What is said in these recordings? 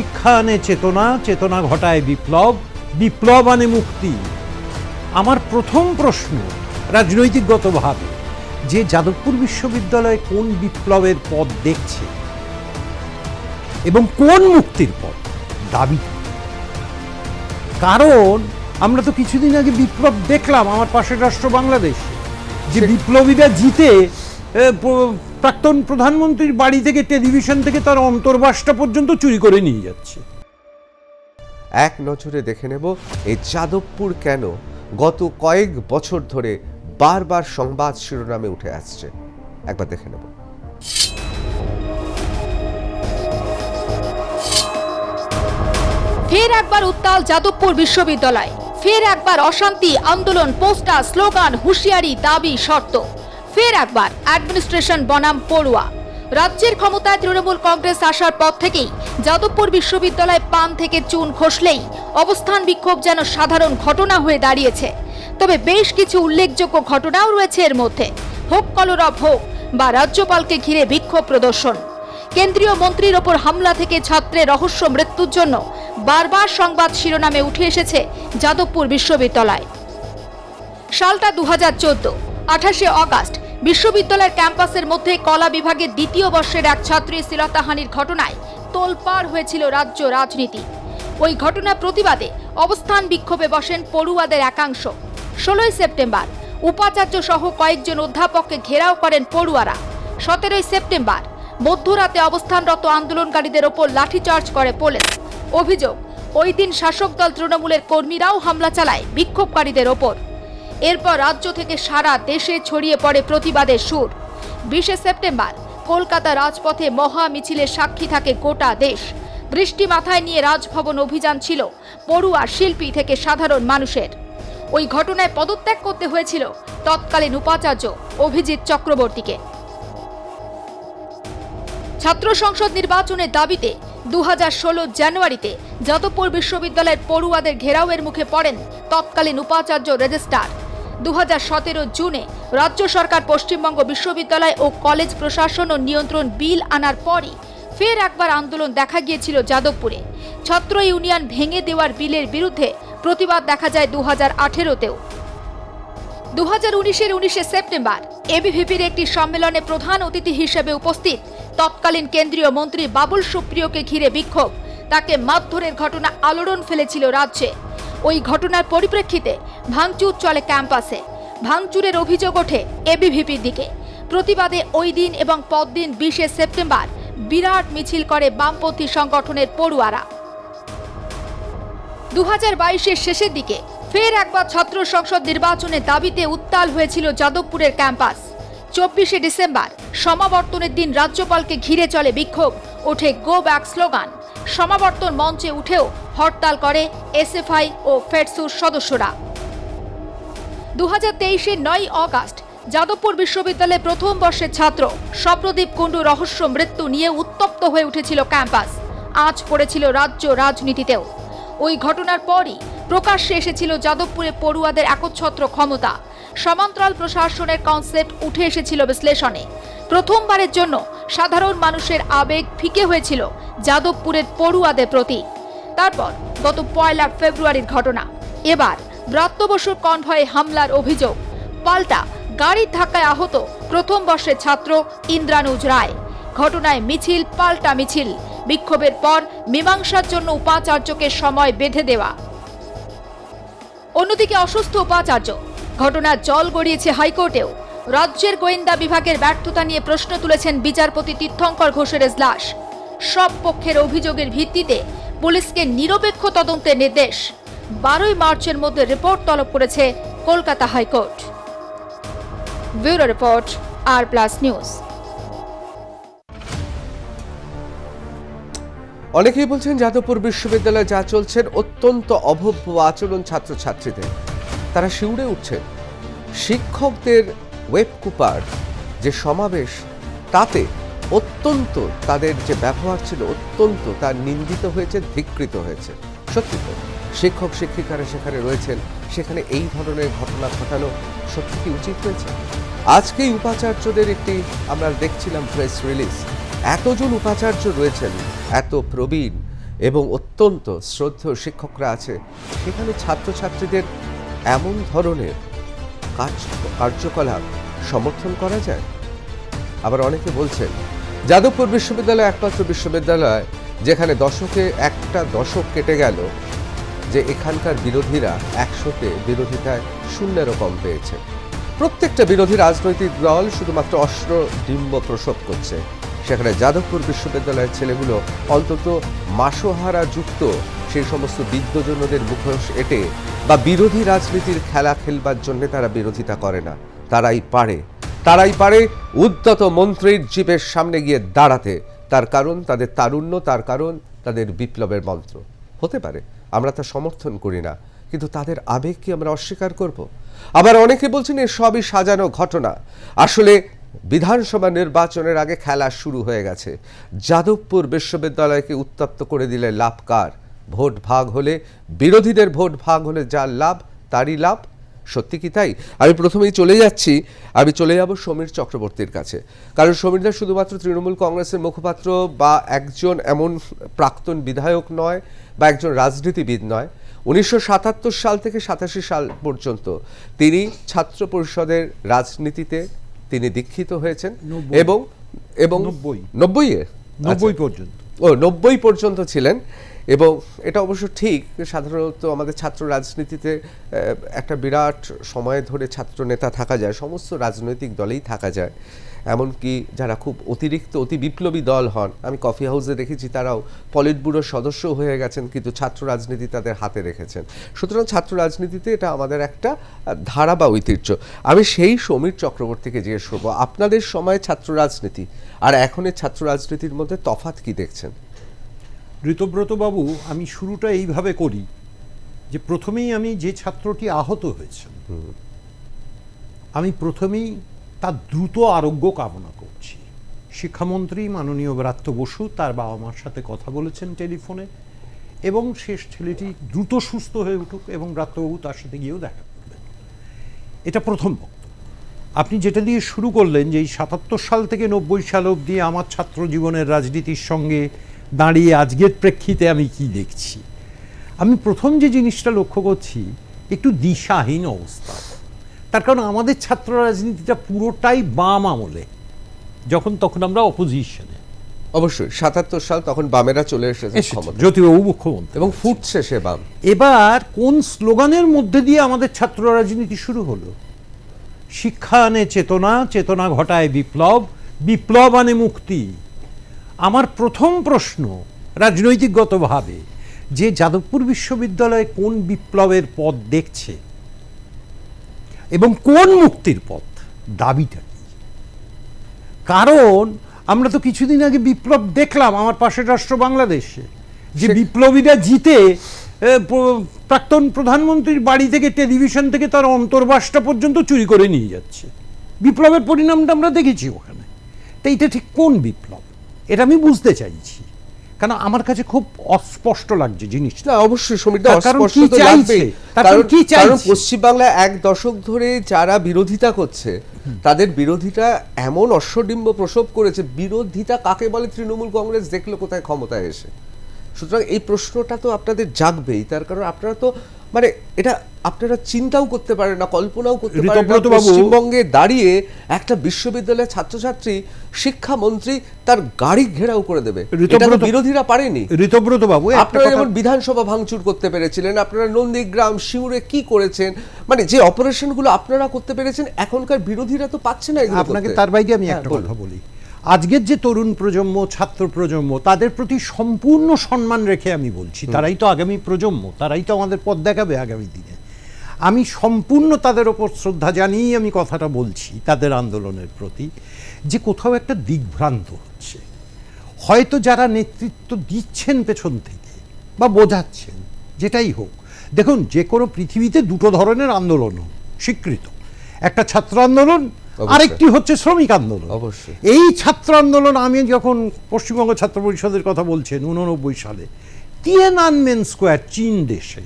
শিক্ষা আনে চেতনা চেতনা ঘটায় বিপ্লব বিপ্লব আনে মুক্তি। আমার প্রথম প্রশ্ন রাজনৈতিকগতভাবে যে যাদবপুর বিশ্ববিদ্যালয়ে কোন বিপ্লবের পথ দেখছে? এবং কোন মুক্তির পথ? দাবি কারণ আমরা তো কিছুদিন আগে বিপ্লব দেখলাম আমার পাশের রাষ্ট্র বাংলাদেশ যে বিপ্লবীরা জিতে প্রাক্তন প্রধানমন্ত্রীর বাড়ি থেকে টেলিভিশন থেকে তার অন্তর্বাসটা পর্যন্ত চুরি করে নিয়ে যাচ্ছে। এক নজরে দেখে নেব এই যাদবপুর কেন গত কয়েক বছর ধরে বারবার সংবাদ শিরোনামে উঠে আসছে। একবার দেখে নেব। ফের একবার উত্তাল যাদবপুর বিশ্ববিদ্যালয়। ফের একবার অশান্তি আন্দোলন পোস্টার স্লোগান হুঁশিয়ারি দাবি শর্ত। ফের একবার অ্যাডমিনিস্ট্রেশন বনাম পড়ুয়া। রাজ্যের ক্ষমতায় তৃণমূল কংগ্রেস আসার পর থেকেই যাদবপুর বিশ্ববিদ্যালয় পান থেকে চুন খসলেই অবস্থান বিক্ষোভ যেন সাধারণ ঘটনা হয়ে দাঁড়িয়েছে। তবে বেশ কিছু উল্লেখযোগ্য ঘটনাও রয়েছে এর মধ্যে। হোক কলরব হোক বা রাজ্যপালকে ঘিরে বিক্ষোভ প্রদর্শন। কেন্দ্রীয় মন্ত্রীর ওপর হামলা থেকে ছাত্রের রহস্য মৃত্যুর জন্য বারবার সংবাদ শিরোনামে উঠে এসেছে যাদবপুর বিশ্ববিদ্যালয়। সালটা দু হাজার চোদ্দ, আঠাশে অগাস্ট বিশ্ববিদ্যালয়ের ক্যাম্পাসের মধ্যে কলা বিভাগে দ্বিতীয় বর্ষের এক ছাত্রী শ্লীলতাহানির ঘটনায় তোলপাড় হয়েছিল রাজ্য রাজনীতি। ওই ঘটনার প্রতিবাদে অবস্থান বিক্ষোভে বসেন পড়ুয়াদের একাংশ। ষোলোই সেপ্টেম্বর, উপাচার্য সহ কয়েকজন অধ্যাপককে ঘেরাও করেন পড়ুয়ারা। সতেরোই সেপ্টেম্বর, মধ্যরাতে অবস্থানরত আন্দোলনকারীদের ওপর লাঠিচার্জ করে পুলিশ। অভিযোগ, ওই দিন শাসক দল তৃণমূলের কর্মীরাও হামলা চালায় বিক্ষোভকারীদের ওপর। এরপর রাজ্য থেকে সারা দেশে ছড়িয়ে পড়ে প্রতিবাদের সুর। বিশে সেপ্টেম্বর, কলকাতা রাজপথে মহা মিছিলের সাক্ষী থাকে গোটা দেশ। বৃষ্টি মাথায় নিয়ে রাজভবন অভিযান ছিল, পড়ুয়া শিল্পী থেকে সাধারণ মানুষের। ওই ঘটনায় পদত্যাগ করতে হয়েছিল তৎকালীন উপাচার্য অভিজিৎ চক্রবর্তীকে। ছাত্র সংসদ নির্বাচনের দাবিতে দু হাজার ষোলো জানুয়ারিতে যাদবপুর বিশ্ববিদ্যালয়ের পড়ুয়াদের ঘেরাওয়ের মুখে পড়েন তৎকালীন উপাচার্য রেজিস্ট্রার। দু হাজার সতেরো জুনে রাজ্য সরকার পশ্চিমবঙ্গ বিশ্ববিদ্যালয় ও কলেজ প্রশাসন ও নিয়ন্ত্রণ বিল আনার পরই ফের একবার আন্দোলন দেখা গিয়েছিল যাদবপুরে। ছাত্র ইউনিয়ন ভেঙে দেওয়ার বিলের বিরুদ্ধে প্রতিবাদ দেখা যায় দু হাজার আঠেরোতেও। দু হাজার উনিশের উনিশে সেপ্টেম্বর এবিভিপির একটি সম্মেলনে প্রধান অতিথি হিসেবে উপস্থিত তৎকালীন কেন্দ্রীয় মন্ত্রী বাবুল সুপ্রিয়কে ঘিরে বিক্ষোভ। তাকে মারধরের ঘটনা আলোড়ন ফেলেছিল রাজ্যে। ওই ঘটনার পরিপ্রেক্ষিতে ভাঙচুর চলে ক্যাম্পাসে। ভাঙচুরের অভিযোগ ওঠে এবিভিপির দিকে। প্রতিবাদে ওই দিন এবং পরদিন বিশে সেপ্টেম্বর বিরাট মিছিল করে বামপন্থী সংগঠনের পড়ুয়ারা। দু হাজার শেষের দিকে ফের একবার ছাত্র সংসদ নির্বাচনের দাবিতে উত্তাল হয়েছিল যাদবপুরের ক্যাম্পাস। চব্বিশে ডিসেম্বর সমাবর্তনের দিন রাজ্যপালকে ঘিরে চলে বিক্ষোভ, ওঠে গো ব্যাক স্লোগান। সমাবর্তন মঞ্চে উঠেও হরতাল করে এসএফআই ও ফেডসুর সদস্যরা। দু হাজার তেইশের নয় অগাস্ট যাদবপুর বিশ্ববিদ্যালয়ে প্রথম বর্ষের ছাত্র স্বপ্নদীপ কুণ্ডু রহস্য মৃত্যু নিয়ে উত্তপ্ত হয়ে উঠেছিল ক্যাম্পাস। আজ পড়েছিল রাজ্য রাজনীতিতেও। ওই ঘটনার পরই প্রকাশ্যে এসেছিল যাদবপুরে পড়ুয়াদের একচ্ছত্র ক্ষমতা। সমান্তরাল প্রশাসনের কনসেপ্ট উঠে এসেছিল বিশ্লেষণে। প্রথমবারের জন্য সাধারণ মানুষের আবেগ ফিকে হয়েছিল যাদবপুরের পড়ুয়াদের প্রতি। তারপর গত পয়লা ফেব্রুয়ারির ঘটনা। এবার ব্রাত্য বসুর কনভয়ে হামলার অভিযোগ। পাল্টা গাড়ির ধাক্কায় আহত প্রথম বর্ষের ছাত্র ইন্দ্রানুজ রায়। ঘটনায় মিছিল, পাল্টা মিছিল। বিক্ষোভের পর মীমাংসার জন্য উপাচার্যকে সময় বেঁধে দেওয়া। অন্যদিকে অসুস্থ উপাচার্য। ঘটনার জল গড়িয়েছে হাইকোর্টেও। রাজ্যের গোয়েন্দা বিভাগের ব্যর্থতা নিয়ে প্রশ্ন তুলেছেন বিচারপতি তীর্থঙ্কর ঘোষের এজলাস। সব পক্ষের অভিযোগের ভিত্তিতে পুলিশকে নিরপেক্ষ তদন্তের নির্দেশ। বারোই মার্চের মধ্যে রিপোর্ট তলব করেছে Kolkata high court. Bureau report, R plus news. অনেকেই বলছেন যাদবপুর বিশ্ববিদ্যালয়ে যা চলছেন অত্যন্ত অভব্য আচরণ ছাত্রছাত্রীদের। তারা শিউরে উঠছেন। শিক্ষকদের ওয়েব কুপার যে সমাবেশ, তাতে অত্যন্ত তাদের যে ব্যবহার ছিল অত্যন্ত তার নিন্দিত হয়েছে, ধিকৃত হয়েছে। সত্যি তো, শিক্ষক, শিক্ষিকারা সেখানে রয়েছেন, সেখানে এই ধরনের ঘটনা ঘটানো সত্যি কি উচিত হয়েছে? আজকেই উপাচার্যদের একটি আমরা দেখছিলাম প্রেস রিলিজ এতজন উপাচার্য রয়েছেন, এত প্রবীণ এবং অত্যন্ত শ্রদ্ধেয় শিক্ষকরা আছে, সেখানে ছাত্রছাত্রীদের এমন ধরনের কাজ কার্যকলাপ সমর্থন করা যায়? আবার অনেকে বলছেন যাদবপুর বিশ্ববিদ্যালয় একমাত্র বিশ্ববিদ্যালয়, যেখানে দশকে একটা দশক কেটে গেল যে এখানকার বিরোধীরা একশোতে বিরোধিতায় শূন্যেরও কম পেয়েছে। প্রত্যেকটা বিরোধী রাজনৈতিক দল শুধুমাত্র অস্ত্র, ডিম্ব প্রসব করছে। সেখানে যাদবপুর বিশ্ববিদ্যালয়ের ছেলেগুলো অন্তত মাসোহারা যুক্ত সেই সমস্ত বিদ্যজনদের মুখোশ এটে বা বিরোধী রাজনীতির খেলা খেলবার জন্য তারা বিরোধিতা করে না। তারাই পারে তারাই পারে উদ্যত মন্ত্রীর জীবের সামনে গিয়ে দাঁড়াতে। তার কারণ, তাদের তারুণ্য, তার কারণ, তাদের বিপ্লবের মন্ত্র। হতে পারে, আমরা তা সমর্থন করি না, কিন্তু তাদের আবেগ কি আমরা অস্বীকার করব? আবার অনেকে বলছেন, এ সবই সাজানো ঘটনা। আসলে, বিধানসভা নির্বাচনের আগে খেলা শুরু হয়ে গেছে। যাদবপুর বিশ্ববিদ্যালয়কে উত্তপ্ত করে দিলে লাভ কার? ভোট ভাগ হলে, বিরোধীদের ভোট ভাগ হলে যার লাভ, তারই লাভ। সত্যি কি তাই? আমি প্রথমেই চলে যাচ্ছি আমি চলে যাব সমীর চক্রবর্তীর কাছে। কারণ সমীরদা শুধুমাত্র তৃণমূল কংগ্রেসের মুখপাত্র বা একজন এমন প্রাক্তন বিধায়ক নয় বা একজন রাজনীতিবিদ নয়। উনিশশো সাতাত্তর সাল থেকে সাতাশি সাল পর্যন্ত তিনি ছাত্র পরিষদের রাজনীতিতে তিনি দীক্ষিত হয়েছেন এবং এবং নব্বই। নব্বইয়ে নব্বই পর্যন্ত। ও নব্বই পর্যন্ত ছিলেন। এবং এটা অবশ্য ঠিক, সাধারণত আমাদের ছাত্র রাজনীতিতে একটা বিরাট সময় ধরে ছাত্র নেতা থাকা যায়, সমস্ত রাজনৈতিক দলেই থাকা যায়। এমনকি যারা খুব অতিরিক্ত, অতি বিপ্লবী দল হন, আমি কফি হাউসে দেখেছি তারাও পলিট ব্যুরোর সদস্য হয়ে গেছেন, কিন্তু ছাত্র রাজনীতি তাদের হাতে রেখেছেন। সুতরাং ছাত্র রাজনীতিতে এটা আমাদের একটা ধারা বা ঐতিহ্য। আমি সেই সমীর চক্রবর্তীকে জিজ্ঞেস করব, আপনাদের সময় ছাত্র রাজনীতি আর এখনের ছাত্র রাজনীতির মধ্যে তফাৎ কি দেখছেন? ঋতব্রত বাবু আমি শুরুটা এইভাবে করি যে প্রথমেই আমি যে ছাত্রটি আহত হয়েছেন আমি প্রথমেই তার দ্রুত আরোগ্য কামনা করছি। শিক্ষামন্ত্রী মাননীয় ব্রাত্য বসু তার বাবা মার সাথে কথা বলেছেন টেলিফোনে এবং শেষ ছেলেটি দ্রুত সুস্থ হয়ে উঠুক এবং ব্রাত্যবাবু তার সাথে গিয়েও দেখা করবেন। এটা প্রথম বক্তব্য। আপনি যেটা দিয়ে শুরু করলেন যে এই সাতাত্তর সাল থেকে নব্বই সাল অবধি আমার ছাত্র জীবনের রাজনীতির সঙ্গে দাঁড়িয়ে আজকের প্রেক্ষিতে আমি কি দেখছি? আমি প্রথম যে জিনিসটা লক্ষ্য করছি একটু দিশাহীন অবস্থা। তার কারণ আমাদের ছাত্র রাজনীতিটা পুরোটাই বাম আমলে। যখন তখন আমরা অপোজিশনে অবশ্যই সাতাত্তর সাল তখন বামেরা চলে এসেছে জ্যোতিবাবু মুখ্যমন্ত্রী এবং ফুটছে সে বাম। এবার কোন স্লোগানের মধ্যে দিয়ে আমাদের ছাত্র রাজনীতি শুরু হলো? শিক্ষা আনে চেতনা চেতনা ঘটায় বিপ্লব বিপ্লব আনে মুক্তি। আমার প্রথম প্রশ্ন রাজনৈতিকগতভাবে যে যাদবপুর বিশ্ববিদ্যালয়ে কোন বিপ্লবের পথ দেখছে এবং কোন মুক্তির পথ দাবিটা কি? কারণ আমরা তো কিছুদিন আগে বিপ্লব দেখলাম আমার পাশের রাষ্ট্র বাংলাদেশে যে বিপ্লবীরা জিতে প্রাক্তন প্রধানমন্ত্রীর বাড়ি থেকে টেলিভিশন থেকে তার অন্তর্বাসটা পর্যন্ত চুরি করে নিয়ে যাচ্ছে। বিপ্লবের পরিণামটা আমরা দেখেছি ওখানে। তো এটা ঠিক কোন বিপ্লব? এটা আমি বুঝতে চাইছি। কারণ আমার কাছে খুব অস্পষ্ট লাগছে জিনিসটা। অবশ্যই সমীরদা কারণ অস্পষ্ট তো চাইছে? কারণ কারণ কি কারণ চাইছে? পশ্চিমবাংলায় এক দশক ধরে যারা বিরোধিতা করছে তাদের বিরোধিতা এমন অশ্বডিম্ব প্রসব করেছে বিরোধিতা কাকে বলে তৃণমূল কংগ্রেস দেখল কোথায় ক্ষমতায় এসে। সুতরাং এই প্রশ্নটা তো আপনাদের জাগবেই তার কারণ আপনারা তো মানে এটা আপনারা চিন্তাও করতে পারেন না কল্পনাও করতে পারেন না। পশ্চিমবঙ্গে দাঁড়িয়ে একটা বিশ্ববিদ্যালয়ের ছাত্রছাত্রী শিক্ষামন্ত্রী তার গাড়ি ঘেরাও করে দেবে। এটা তো বিরোধীরা পারেনি। ঋতব্রত বাবু আপনারা যেমন বিধানসভা ভাঙচুর করতে পেরেছিলেন আপনারা নন্দীগ্রাম শিউরে কি করেছেন? মানে যে অপারেশনগুলো আপনারা করতে পেরেছেন এখনকার বিরোধীরা তো পাচ্ছে না আপনাকে তার বাইরে আমি হ্যাঁ, একটা কথা বলি। আজকের যে তরুণ প্রজন্ম ছাত্র প্রজন্ম তাদের প্রতি সম্পূর্ণ সম্মান রেখে আমি বলছি। তারাই তো আগামী প্রজন্ম তারাই তো আমাদের পথ দেখাবে আগামী দিনে। আমি সম্পূর্ণ তাদের ওপর শ্রদ্ধা জানিয়েই আমি কথাটা বলছি তাদের আন্দোলনের প্রতি যে কোথাও একটা দিগ্ভ্রান্ত হচ্ছে। হয়তো যারা নেতৃত্ব দিচ্ছেন পেছন থেকে বা বোঝাচ্ছেন যেটাই হোক। দেখুন যে কোনো পৃথিবীতে দুটো ধরনের আন্দোলন হোক, স্বীকৃত। একটা ছাত্র আন্দোলন। আরেকটি হচ্ছে শ্রমিক আন্দোলন। অবশ্যই। এই ছাত্র আন্দোলন আমি যখন পশ্চিমবঙ্গ ছাত্র পরিষদের কথা বলছেন উননব্বই সালে তিয়েনানমেন স্কোয়ার চীন দেশে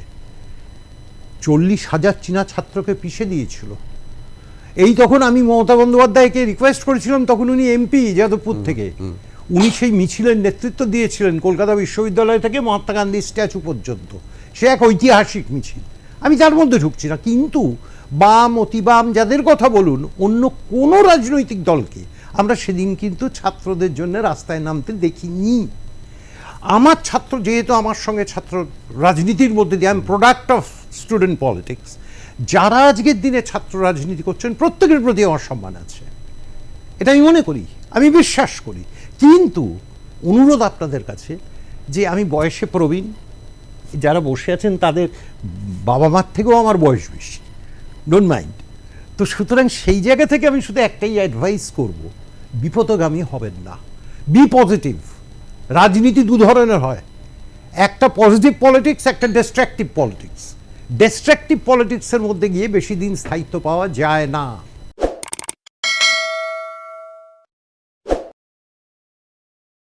চল্লিশ হাজার চীনা ছাত্রকে পিষে দিয়েছিল। এই তখন আমি মমতা বন্দ্যোপাধ্যায়কে রিকোয়েস্ট করেছিলাম তখন উনি এমপি যাদবপুর থেকে। উনি সেই মিছিলের নেতৃত্ব দিয়েছিলেন কলকাতা বিশ্ববিদ্যালয় থেকে মহাত্মা গান্ধী স্ট্যাচু পর্যন্ত। সে এক ঐতিহাসিক মিছিল। আমি তার মধ্যে ঢুকছি না, কিন্তু বাম, অতিবাম যাদের কথা বলুন, অন্য কোনো রাজনৈতিক দলকে আমরা সেদিন কিন্তু ছাত্রদের জন্য রাস্তায় নামতে দেখিনি। আমার ছাত্র, যেহেতু আমার সঙ্গে ছাত্র রাজনীতির মধ্যে দিয়ে আমি প্রোডাক্ট অফ স্টুডেন্ট পলিটিক্স যারা আজকের দিনে ছাত্র রাজনীতি করছেন, প্রত্যেকের প্রতি আমার সম্মান আছে। এটা আমি মনে করি, আমি বিশ্বাস করি। কিন্তু অনুরোধ আপনাদের কাছে যে, আমি বয়সে প্রবীণ যারা বসে আছেন, তাদের বাবা মার থেকেও আমার বয়স বেশি। ডোন্ট মাইন্ড তো সুতরাং সেই জায়গা থেকে আমি শুধু একটাই অ্যাডভাইস করব বিপদগামী হবেন না। বি পজিটিভ রাজনীতি দু ধরনের হয়। একটা পজিটিভ পলিটিক্স একটা ডিস্ট্রাকটিভ পলিটিক্স ডিস্ট্রাকটিভ পলিটিক্সের মধ্যে গিয়ে বেশি দিন স্থায়িত্ব পাওয়া যায় না।